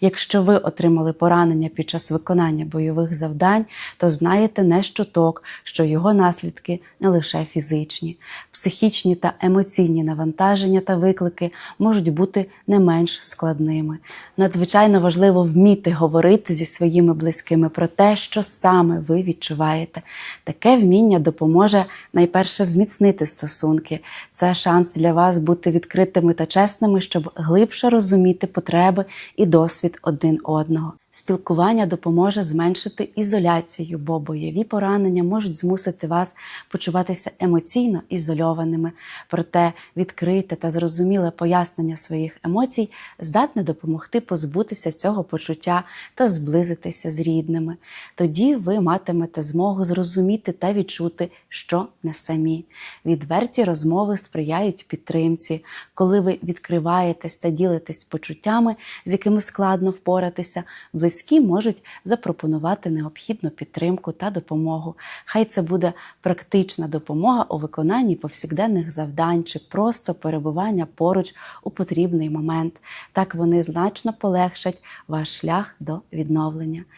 Якщо ви отримали поранення під час виконання бойових завдань, то знаєте не щоток, що його наслідки не лише фізичні, психічні та емоційні навантаження та виклики можуть бути не менш складними. Надзвичайно важливо вміти говорити зі своїми близькими про те, що саме ви відчуваєте. Таке вміння допоможе найперше зміцнити стосунки. Це шанс для вас бути відкритими та чесними, щоб глибше розуміти потреби і досвід один одного. Спілкування допоможе зменшити ізоляцію, бо бойові поранення можуть змусити вас почуватися емоційно ізольованими. Проте відкрите та зрозуміле пояснення своїх емоцій здатне допомогти позбутися цього почуття та зблизитися з рідними. Тоді ви матимете змогу зрозуміти та відчути, що не самі. Відверті розмови сприяють підтримці, коли ви відкриваєтесь та ділитесь почуттями, з якими складно впоратися, близькі можуть запропонувати необхідну підтримку та допомогу. Хай це буде практична допомога у виконанні повсякденних завдань чи просто перебування поруч у потрібний момент. Так вони значно полегшать ваш шлях до відновлення.